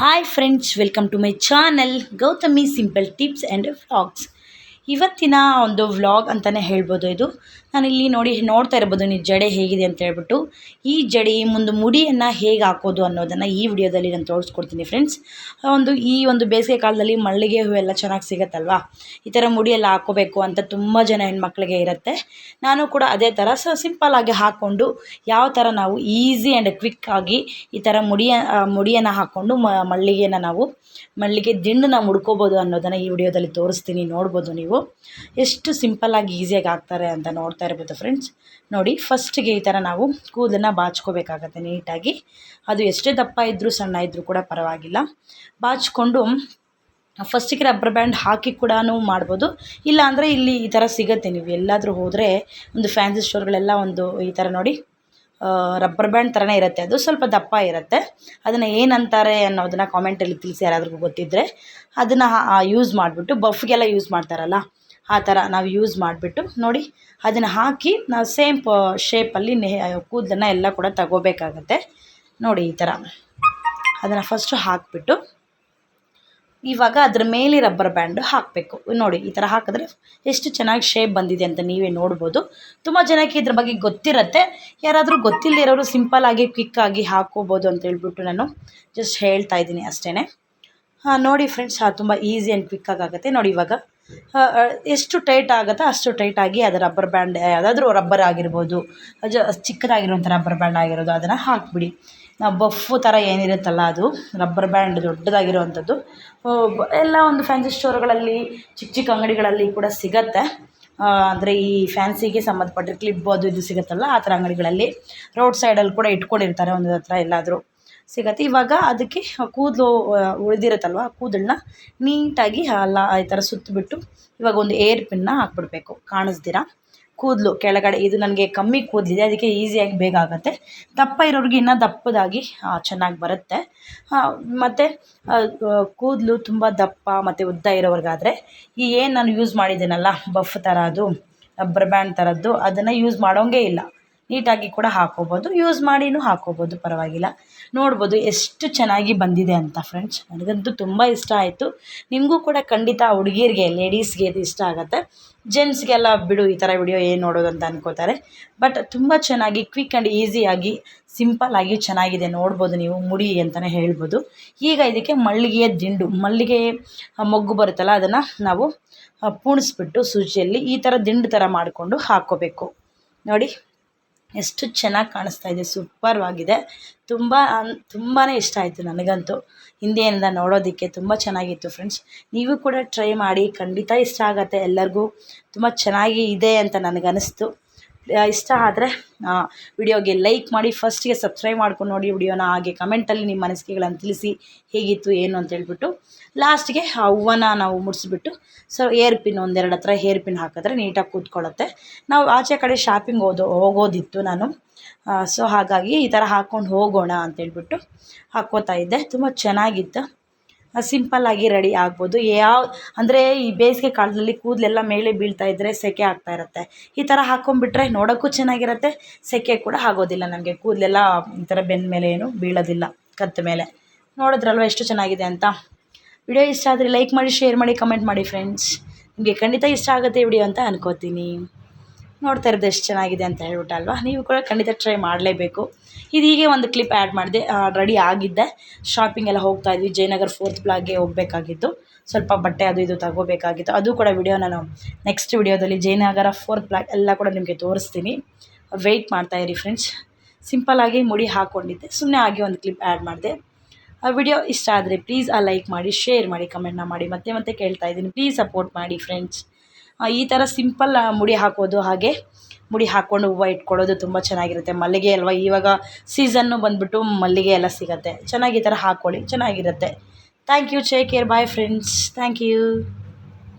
hi friends welcome to my channel Gautami simple tips and vlogs ಇವತ್ತಿನ ಒಂದು vlog ಅಂತಲೇ ಹೇಳ್ಬೋದು ಇದು. ನಾನಿಲ್ಲಿ ನೋಡಿ, ನೋಡ್ತಾ ಇರ್ಬೋದು ನೀವು ಜಡೆ ಹೇಗಿದೆ ಅಂತ ಹೇಳ್ಬಿಟ್ಟು. ಈ ಜಡೆ ಮುಂದೆ ಮುಡಿಯನ್ನು ಹೇಗೆ ಹಾಕೋದು ಅನ್ನೋದನ್ನು ಈ ವಿಡಿಯೋದಲ್ಲಿ ನಾನು ತೋರಿಸ್ಕೊಡ್ತೀನಿ ಫ್ರೆಂಡ್ಸ್ ಒಂದು ಈ ಒಂದು ಬೇಸಿಗೆ ಕಾಲದಲ್ಲಿ ಮಲ್ಲಿಗೆ ಹೂವೆಲ್ಲ ಚೆನ್ನಾಗಿ ಸಿಗುತ್ತಲ್ವಾ? ಈ ಥರ ಮುಡಿಯೆಲ್ಲ ಹಾಕೋಬೇಕು ಅಂತ ತುಂಬ ಜನ ಹೆಣ್ಮಕ್ಳಿಗೆ ಇರುತ್ತೆ. ನಾನು ಕೂಡ ಅದೇ ಥರ ಸೊ ಸಿಂಪಲ್ಲಾಗಿ ಹಾಕ್ಕೊಂಡು ಯಾವ ಥರ ನಾವು ಈಸಿ ಆ್ಯಂಡ್ ಕ್ವಿಕ್ಕಾಗಿ ಈ ಥರ ಮುಡಿಯ ಮುಡಿಯನ್ನು ಹಾಕ್ಕೊಂಡು ಮಲ್ಲಿಗೆನ ನಾವು ಮಲ್ಲಿಗೆ ದಿಂಡನ್ನ ಮುಡ್ಕೋಬೋದು ಅನ್ನೋದನ್ನು ಈ ವಿಡಿಯೋದಲ್ಲಿ ತೋರಿಸ್ತೀನಿ, ನೋಡ್ಬೋದು ನೀವು. ಎಷ್ಟು ಸಿಂಪಲ್ಲಾಗಿ ಈಸಿಯಾಗಿ ಹಾಕ್ತಾರೆ ಅಂತ ನೋಡ್ತಾ ಇರ್ಬೋದು ಫ್ರೆಂಡ್ಸ್ ನೋಡಿ ಫಸ್ಟಿಗೆ ಈ ಥರ ನಾವು ಕೂದಲನ್ನ ಬಾಚ್ಕೋಬೇಕಾಗತ್ತೆ ನೀಟಾಗಿ. ಅದು ಎಷ್ಟೇ ದಪ್ಪ ಇದ್ದರೂ ಸಣ್ಣ ಇದ್ದರೂ ಕೂಡ ಪರವಾಗಿಲ್ಲ. ಬಾಚಿಕೊಂಡು ಫಸ್ಟಿಗೆ ರಬ್ಬರ್ ಬ್ಯಾಂಡ್ ಹಾಕಿ ಕೂಡ ಮಾಡ್ಬೋದು. ಇಲ್ಲ ಅಂದರೆ ಇಲ್ಲಿ ಈ ಥರ ಸಿಗುತ್ತೆ. ನೀವು ಎಲ್ಲಾದರೂ ಹೋದರೆ ಒಂದು ಫ್ಯಾನ್ಸಿ ಸ್ಟೋರ್ಗಳೆಲ್ಲ ಒಂದು ಈ ಥರ ನೋಡಿ ರಬ್ಬರ್ ಬ್ಯಾಂಡ್ ಥರನೇ ಇರುತ್ತೆ. ಅದು ಸ್ವಲ್ಪ ದಪ್ಪ ಇರುತ್ತೆ. ಅದನ್ನು ಏನಂತಾರೆ ಅನ್ನೋದನ್ನು ಕಾಮೆಂಟಲ್ಲಿ ತಿಳಿಸಿ ಯಾರಾದ್ರೂ ಗೊತ್ತಿದ್ದರೆ ಅದನ್ನು ಯೂಸ್ ಮಾಡಿಬಿಟ್ಟು ಬಫ್ಗೆಲ್ಲ ಯೂಸ್ ಮಾಡ್ತಾರಲ್ಲ, ಆ ಥರ ನಾವು ಯೂಸ್ ಮಾಡಿಬಿಟ್ಟು ನೋಡಿ ಅದನ್ನು ಹಾಕಿ ನಾವು ಸೇಮ್ ಪ ಶೇಪಲ್ಲಿ ನೆ ಕೂದಲನ್ನ ಎಲ್ಲ ಕೂಡ ತಗೋಬೇಕಾಗತ್ತೆ. ನೋಡಿ ಈ ಥರ ಅದನ್ನು ಫಸ್ಟು ಹಾಕಿಬಿಟ್ಟು ಇವಾಗ ಅದ್ರ ಮೇಲೆ ರಬ್ಬರ್ ಬ್ಯಾಂಡ್ ಹಾಕಬೇಕು. ನೋಡಿ, ಈ ಥರ ಹಾಕಿದ್ರೆ ಎಷ್ಟು ಚೆನ್ನಾಗಿ ಶೇಪ್ ಬಂದಿದೆ ಅಂತ ನೀವೇ ನೋಡ್ಬೋದು. ತುಂಬ ಜನಕ್ಕೆ ಇದ್ರ ಬಗ್ಗೆ ಗೊತ್ತಿರುತ್ತೆ. ಯಾರಾದರೂ ಗೊತ್ತಿಲ್ಲದಿರೋರು ಸಿಂಪಲ್ಲಾಗಿ ಕ್ವಿಕ್ಕಾಗಿ ಹಾಕೋಬೋದು ಅಂತ ಹೇಳ್ಬಿಟ್ಟು ನಾನು ಜಸ್ಟ್ ಹೇಳ್ತಾ ಇದ್ದೀನಿ ಅಷ್ಟೇ ಹಾಂ, ನೋಡಿ ಫ್ರೆಂಡ್ಸ್ ತುಂಬ ಈಸಿ ಆ್ಯಂಡ್ ಕ್ವಿಕ್ಕಾಗಿ ಆಗುತ್ತೆ. ನೋಡಿ ಇವಾಗ ಎಷ್ಟು ಟೈಟ್ ಆಗುತ್ತೋ ಅಷ್ಟು ಟೈಟಾಗಿ ಅದು ರಬ್ಬರ್ ಬ್ಯಾಂಡ್ ಯಾವುದಾದ್ರೂ ರಬ್ಬರ್ ಆಗಿರ್ಬೋದು ಚಿಕ್ಕದಾಗಿರುವಂಥ ರಬ್ಬರ್ ಬ್ಯಾಂಡ್ ಆಗಿರೋದು, ಅದನ್ನು ಹಾಕಿಬಿಡಿ. ನಾವು ಬಫ್ಫು ಥರ ಏನಿರುತ್ತಲ್ಲ ಅದು, ರಬ್ಬರ್ ಬ್ಯಾಂಡ್ ದೊಡ್ಡದಾಗಿರುವಂಥದ್ದು. ಎಲ್ಲ ಒಂದು ಫ್ಯಾನ್ಸಿ ಸ್ಟೋರ್ಗಳಲ್ಲಿ ಚಿಕ್ಕ ಚಿಕ್ಕ ಅಂಗಡಿಗಳಲ್ಲಿ ಕೂಡ ಸಿಗುತ್ತೆ. ಅಂದರೆ ಈ ಫ್ಯಾನ್ಸಿಗೆ ಸಂಬಂಧಪಟ್ಟ ಕ್ಲಿಪ್ ಅದು ಇದು ಸಿಗುತ್ತಲ್ಲ, ಆ ಥರ ಅಂಗಡಿಗಳಲ್ಲಿ. ರೋಡ್ ಸೈಡಲ್ಲಿ ಕೂಡ ಇಟ್ಕೊಂಡಿರ್ತಾರೆ ಒಂದು ಹತ್ರ ಎಲ್ಲಾದರೂ. ಸಿಗುತ್ತೆ. ಇವಾಗ ಅದಕ್ಕೆ ಕೂದಲು ಉಳಿದಿರುತ್ತಲ್ವ, ಕೂದಲನ್ನ ನೀಟಾಗಿ ಅಲ್ಲ, ಈ ಥರ ಸುತ್ತಿಬಿಟ್ಟು ಇವಾಗ ಒಂದು ಏರ್ ಪಿನ್ನ ಹಾಕ್ಬಿಡ್ಬೇಕು. ಕಾಣಿಸ್ದಿರ ಕೂದಲು ಕೆಳಗಡೆ, ಇದು ನನಗೆ ಕಮ್ಮಿ ಕೂದಲಿದೆ ಅದಕ್ಕೆ ಈಸಿಯಾಗಿ ಬೇಗ ಆಗುತ್ತೆ. ದಪ್ಪ ಇರೋರಿಗೆ ಇನ್ನೂ ದಪ್ಪದಾಗಿ ಚೆನ್ನಾಗಿ ಬರುತ್ತೆ. ಮತ್ತು ಕೂದಲು ತುಂಬ ದಪ್ಪ ಮತ್ತು ಉದ್ದ ಇರೋವ್ರಿಗಾದರೆ ಈ ಏನು ನಾನು ಯೂಸ್ ಮಾಡಿದ್ದೀನಲ್ಲ ಬಫ್ ಥರ ಅದು ರಬ್ಬರ್ ಬ್ಯಾಂಡ್ ಥರದ್ದು ಅದನ್ನು ಯೂಸ್ ಮಾಡೋಂಗೇ ಇಲ್ಲ. ನೀಟಾಗಿ ಕೂಡ ಹಾಕೋಬೋದು. ಯೂಸ್ ಮಾಡಿನೂ ಹಾಕೋಬೋದು, ಪರವಾಗಿಲ್ಲ. ನೋಡ್ಬೋದು ಎಷ್ಟು ಚೆನ್ನಾಗಿ ಬಂದಿದೆ ಅಂತ ಫ್ರೆಂಡ್ಸ್ ನನಗಂತೂ ತುಂಬ ಇಷ್ಟ ಆಯಿತು. ನಿಮಗೂ ಕೂಡ ಖಂಡಿತ ಹುಡುಗಿರಿಗೆ ಲೇಡೀಸ್ಗೆ ಇದು ಇಷ್ಟ ಆಗುತ್ತೆ. ಜೆಂಟ್ಸ್ಗೆಲ್ಲ ಬಿಡು, ಈ ಥರ ವಿಡಿಯೋ ಏನು ನೋಡೋದು ಅಂತ ಅನ್ಕೋತಾರೆ. ಬಟ್ ತುಂಬ ಚೆನ್ನಾಗಿ ಕ್ವಿಕ್ ಆ್ಯಂಡ್ ಈಸಿಯಾಗಿ ಸಿಂಪಲ್ಲಾಗಿ ಚೆನ್ನಾಗಿದೆ. ನೋಡ್ಬೋದು ನೀವು, ಮುಡಿ ಅಂತಲೇ ಹೇಳ್ಬೋದು. ಈಗ ಇದಕ್ಕೆ ಮಲ್ಲಿಗೆಯ ದಿಂಡು, ಮಲ್ಲಿಗೆ ಮೊಗ್ಗು ಬರುತ್ತಲ್ಲ, ಅದನ್ನು ನಾವು ಪೂಣಿಸ್ಬಿಟ್ಟು ಸೂಜಿಯಲ್ಲಿ ಈ ಥರ ದಿಂಡು ಥರ ಮಾಡಿಕೊಂಡು ಹಾಕ್ಕೋಬೇಕು ನೋಡಿ. ಎಷ್ಟು ಚೆನ್ನಾಗಿ ಕಾಣಿಸ್ತಾ ಇದೆ, ಸೂಪರ್ವಾಗಿದೆ. ತುಂಬ ತುಂಬಾ ಇಷ್ಟ ಆಯಿತು ನನಗಂತೂ. ಹಿಂದೆಯಿಂದ ನೋಡೋದಕ್ಕೆ ತುಂಬ ಚೆನ್ನಾಗಿತ್ತು ಫ್ರೆಂಡ್ಸ್. ನೀವು ಕೂಡ ಟ್ರೈ ಮಾಡಿ, ಖಂಡಿತ ಇಷ್ಟ ಆಗುತ್ತೆ ಎಲ್ಲರಿಗೂ. ತುಂಬ ಚೆನ್ನಾಗಿ ಇದೆ ಅಂತ ನನಗನ್ನಿಸ್ತು. ಇಷ್ಟ ಆದರೆ ವಿಡಿಯೋಗೆ ಲೈಕ್ ಮಾಡಿ ಫಸ್ಟಿಗೆ ಸಬ್ಸ್ಕ್ರೈಬ್ ಮಾಡ್ಕೊಂಡು ನೋಡಿ ವಿಡಿಯೋನ, ಹಾಗೆ ಕಮೆಂಟಲ್ಲಿ ನಿಮ್ಮ ಅನಿಸಿಕೆಗಳನ್ನು ತಿಳಿಸಿ ಹೇಗಿತ್ತು, ಏನು ಅಂತ ಹೇಳ್ಬಿಟ್ಟು ಲಾಸ್ಟ್ಗೆ ಆ ಹೂವನ್ನ ನಾವು ಮುಡಿಸ್ಬಿಟ್ಟು ಸೊ ಏರ್ ಪಿನ್ ಒಂದೆರಡು ಹತ್ರ ಹೇರ್ ಪಿನ್ ಹಾಕಿದ್ರೆ ನೀಟಾಗಿ ಕೂತ್ಕೊಳ್ಳುತ್ತೆ. ನಾವು ಆಚೆ ಕಡೆ ಶಾಪಿಂಗ್ ಹೋದೋ, ಹೋಗೋದಿತ್ತು ನಾನು. ಸೊ ಹಾಗಾಗಿ ಈ ಥರ ಹಾಕ್ಕೊಂಡು ಹೋಗೋಣ ಅಂತೇಳ್ಬಿಟ್ಟು ಹಾಕ್ಕೋತಾ ಇದ್ದೆ. ತುಂಬ ಚೆನ್ನಾಗಿತ್ತು. ಸಿಂಪಲ್ಲಾಗಿ ರೆಡಿ ಆಗ್ಬೋದು. ಯಾವ, ಅಂದರೆ ಈ ಬೇಸಿಗೆ ಕಾಲದಲ್ಲಿ ಕೂದಲೆಲ್ಲ ಮೇಲೆ ಬೀಳ್ತಾ ಇದ್ದರೆ ಸೆಕೆ ಆಗ್ತಾ ಇರುತ್ತೆ. ಈ ಥರ ಹಾಕೊಂಡ್ಬಿಟ್ರೆ ನೋಡೋಕ್ಕೂ ಚೆನ್ನಾಗಿರುತ್ತೆ. ಸೆಕೆ ಕೂಡ ಆಗೋದಿಲ್ಲ ನಮಗೆ. ಕೂದಲೆಲ್ಲ ಈ ಥರ ಬೆನ್ನ ಮೇಲೆ ಏನು ಬೀಳೋದಿಲ್ಲ, ಕತ್ತ ಮೇಲೆ. ನೋಡಿದ್ರಲ್ವ ಎಷ್ಟು ಚೆನ್ನಾಗಿದೆ ಅಂತ? ವಿಡಿಯೋ ಇಷ್ಟ ಆದರೆ ಲೈಕ್ ಮಾಡಿ, ಶೇರ್ ಮಾಡಿ, ಕಮೆಂಟ್ ಮಾಡಿ ಫ್ರೆಂಡ್ಸ್ ನಿಮಗೆ ಖಂಡಿತ ಇಷ್ಟ ಆಗುತ್ತೆ ವಿಡಿಯೋ ಅಂತ ಅನ್ಕೋತೀನಿ. ನೋಡ್ತಾ ಇರೋದು ಎಷ್ಟು ಚೆನ್ನಾಗಿದೆ ಅಂತ ಹೇಳ್ಬಿಟ್ಟು ಅಲ್ವಾ? ನೀವು ಕೂಡ ಖಂಡಿತ ಟ್ರೈ ಮಾಡಲೇಬೇಕು. ಇದು ಹೀಗೆ ಒಂದು ಕ್ಲಿಪ್ ಆ್ಯಡ್ ಮಾಡಿದೆ. ರೆಡಿ ಆಗಿದ್ದೆ. ಶಾಪಿಂಗ್ ಎಲ್ಲ ಹೋಗ್ತಾ ಇದ್ವಿ. ಜಯನಗರ್ ಫೋರ್ತ್ ಬ್ಲಾಗ್ಗೆ ಹೋಗಬೇಕಾಗಿತ್ತು. ಸ್ವಲ್ಪ ಬಟ್ಟೆ ಅದು ಇದು ತಗೋಬೇಕಾಗಿತ್ತು. ಅದು ಕೂಡ ವಿಡಿಯೋ ನಾನು ನೆಕ್ಸ್ಟ್ ವಿಡಿಯೋದಲ್ಲಿ ಜಯನಗರ ಫೋರ್ತ್ ಬ್ಲಾಗ್ ಎಲ್ಲ ಕೂಡ ನಿಮಗೆ ತೋರಿಸ್ತೀನಿ. ವೆಯ್ಟ್ ಇರಿ ಫ್ರೆಂಡ್ಸ್ ಸಿಂಪಲ್ಲಾಗಿ ಮುಡಿ ಹಾಕ್ಕೊಂಡಿದ್ದೆ ಸುಮ್ಮನೆ ಆಗಿ ಒಂದು ಕ್ಲಿಪ್ ಆ್ಯಡ್ ಮಾಡಿದೆ. ಆ ವಿಡಿಯೋ ಇಷ್ಟ ಆದರೆ ಪ್ಲೀಸ್ ಆ ಲೈಕ್ ಮಾಡಿ ಶೇರ್ ಮಾಡಿ ಕಮೆಂಟ್ನ ಮಾಡಿ. ಮತ್ತೆ ಮತ್ತೆ ಕೇಳ್ತಾ ಇದ್ದೀನಿ. ಪ್ಲೀಸ್ ಸಪೋರ್ಟ್ ಮಾಡಿ ಫ್ರೆಂಡ್ಸ್ ಈ ಥರ ಸಿಂಪಲ್ ಮುಡಿ ಹಾಕೋದು ಹಾಗೆ. ಮುಡಿ ಹಾಕ್ಕೊಂಡು ಹೂವು ಇಟ್ಕೊಳ್ಳೋದು ತುಂಬ ಚೆನ್ನಾಗಿರುತ್ತೆ. ಮಲ್ಲಿಗೆ ಅಲ್ವಾ, ಇವಾಗ ಸೀಸನ್ನು ಬಂದುಬಿಟ್ಟು ಮಲ್ಲಿಗೆ ಎಲ್ಲ ಸಿಗುತ್ತೆ. ಚೆನ್ನಾಗಿ ಈ ಥರ ಹಾಕ್ಕೊಳ್ಳಿ ಚೆನ್ನಾಗಿರುತ್ತೆ. Thank you take care bye friends thank you